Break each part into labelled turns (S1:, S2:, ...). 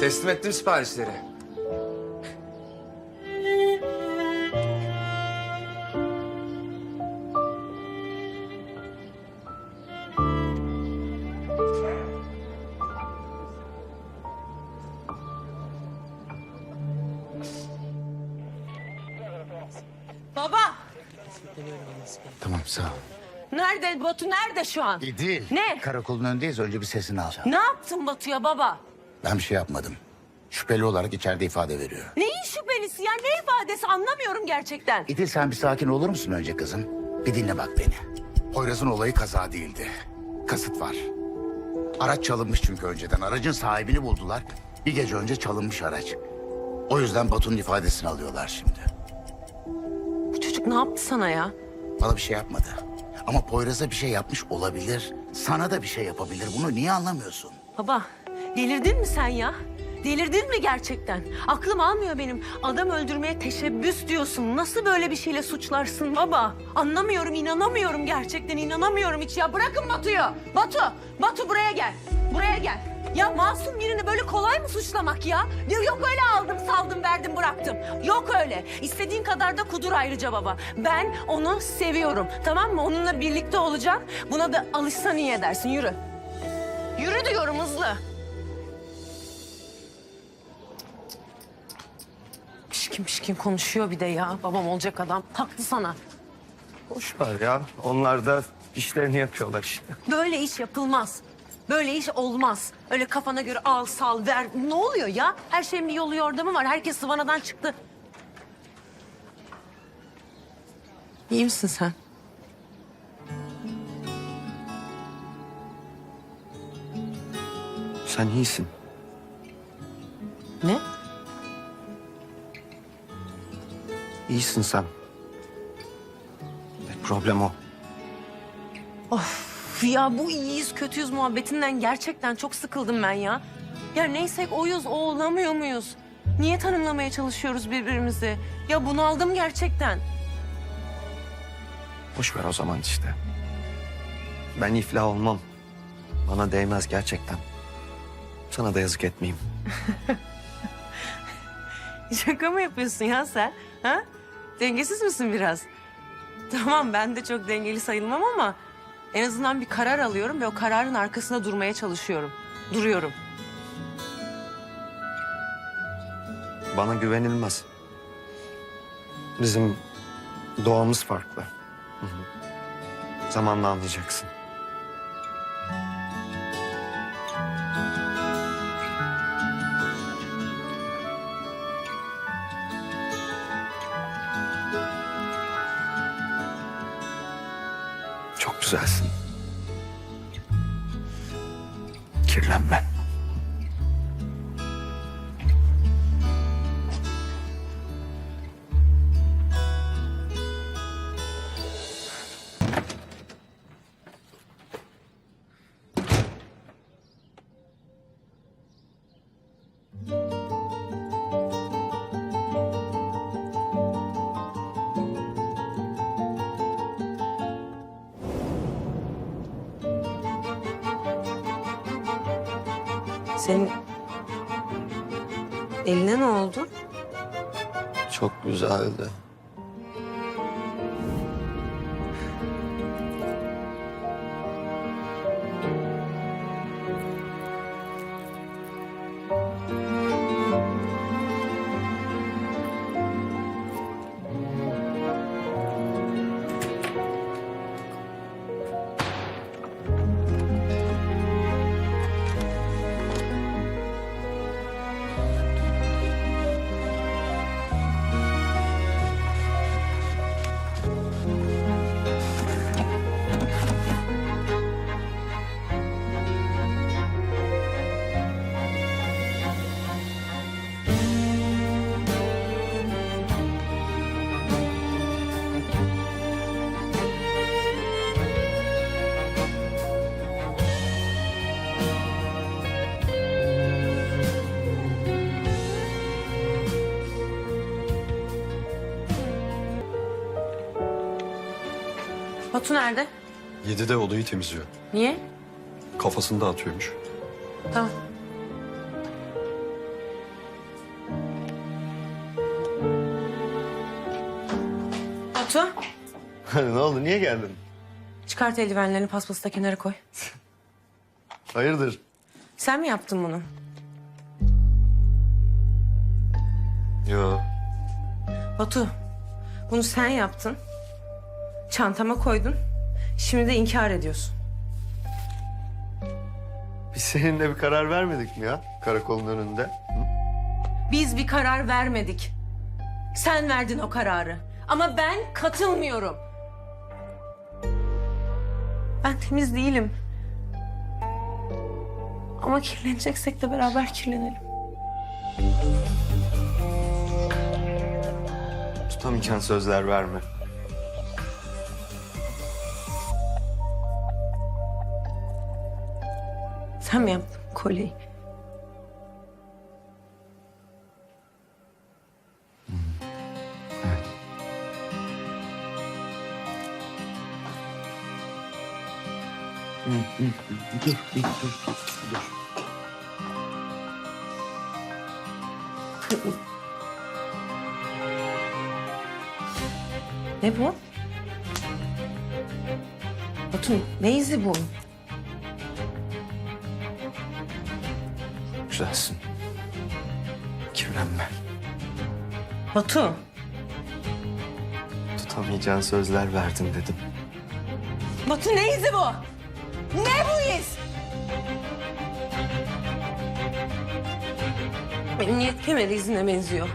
S1: Teslim ettim siparişleri.
S2: Baba
S3: Tamam sağ ol.
S2: nerede Batu nerede şu an?
S3: İdil.
S2: Ne?
S3: Karakolun önündeyiz. Önce bir sesini alacağım.
S2: Ne yaptın Batu'ya baba?
S3: Ben bir şey yapmadım. Şüpheli olarak içeride ifade veriyor.
S2: Neyin şüphelisi ya ne ifadesi anlamıyorum gerçekten.
S3: İdil sen bir sakin olur musun önce kızım? Bir dinle bak beni. Poyraz'ın olayı kaza değildi. Kasıt var. Araç çalınmış çünkü önceden. Aracın sahibini buldular. Bir gece önce çalınmış araç. O yüzden Batu'nun ifadesini alıyorlar şimdi.
S2: Bu çocuk ne yaptı sana ya?
S3: Bana bir şey yapmadı. Ama Poyraz'a bir şey yapmış olabilir. Sana da bir şey yapabilir. Bunu niye anlamıyorsun?
S2: Baba delirdin mi sen ya? Delirdin mi gerçekten? Aklım almıyor benim. Adam öldürmeye teşebbüs diyorsun. Nasıl böyle bir şeyle suçlarsın baba? Anlamıyorum, inanamıyorum gerçekten. inanamıyorum hiç ya. Bırakın Batu'yu. Batu, Batu buraya gel. Buraya gel. Ya masum birini böyle kolay mı suçlamak ya? Ya Yok öyle aldım, saldım, verdim, bıraktım. Yok öyle. İstediğin kadar da kudur ayrıca baba. Ben onu seviyorum. Tamam mı? Onunla birlikte olacağım. Buna da alışsan iyi edersin. Yürü. Yürü diyorum hızlı. Pişkin pişkin konuşuyor bir de ya. Babam olacak adam. Taktı sana.
S4: Boş ver ya. Onlar da işlerini yapıyorlar işte.
S2: Böyle iş yapılmaz. Böyle iş olmaz. Öyle kafana göre al sal ver. Ne oluyor ya? Her şeyin bir yolu yordamı var. Herkes sıvanadan çıktı. İyi misin sen?
S4: Sen iyisin.
S2: Ne?
S4: İyisin sen. Tek problem o.
S2: Of ya bu iyiyiz kötüyüz muhabbetinden gerçekten çok sıkıldım ben ya. Ya neysek oyuz o olamıyor muyuz? Niye tanımlamaya çalışıyoruz birbirimizi? Ya bunaldım gerçekten.
S4: Boş ver o zaman işte. Ben iflah olmam. Bana değmez gerçekten. Sana da yazık etmeyeyim.
S2: Şaka mı yapıyorsun ya sen? Ha? Dengesiz misin biraz? Tamam ben de çok dengeli sayılmam ama en azından bir karar alıyorum ve o kararın arkasında durmaya çalışıyorum. Duruyorum.
S4: Bana güvenilmez. Bizim doğamız farklı. Zamanla anlayacaksın. Güzelsin. Kirlenme.
S2: Senin eline ne oldu?
S4: Çok güzeldi.
S2: Batu nerede?
S5: Yedide odayı temizliyor.
S2: Niye?
S5: Kafasını dağıtıyormuş.
S2: Tamam. Batu
S4: ne oldu? Niye geldin?
S2: çıkart eldivenlerini paspası da kenara koy.
S4: Hayırdır?
S2: Sen mi yaptın bunu?
S4: Yo.
S2: Batu bunu sen yaptın. Çantama koydun. Şimdi de inkar ediyorsun.
S4: Biz seninle bir karar vermedik mi ya? Karakolun önünde.
S2: Biz bir karar vermedik. Sen verdin o kararı. Ama ben katılmıyorum. Ben temiz değilim. Ama kirleneceksek de beraber kirlenelim.
S4: Tutamayacağın sözler verme.
S2: Sen mi yaptın kolyeyi? Ne bu? Batu ne izi bu?
S4: Güzelsin. Kirlenme.
S2: Batu.
S4: Tutamayacağın sözler verdin dedim.
S2: Batu ne izi bu? Ne bu iz? Emniyet kemeri izine benziyor.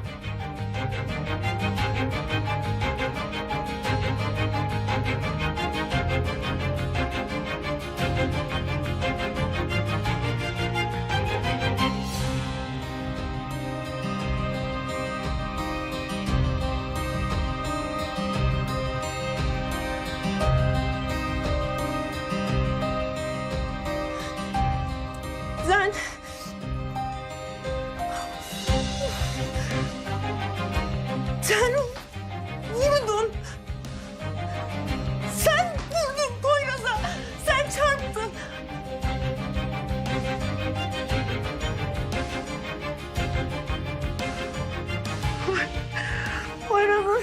S2: Sen vurdun. Sen vurdun Poyraz'a. Sen çarptın. Poyraz'a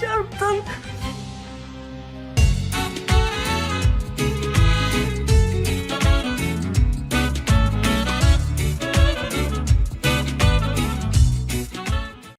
S2: çarptın.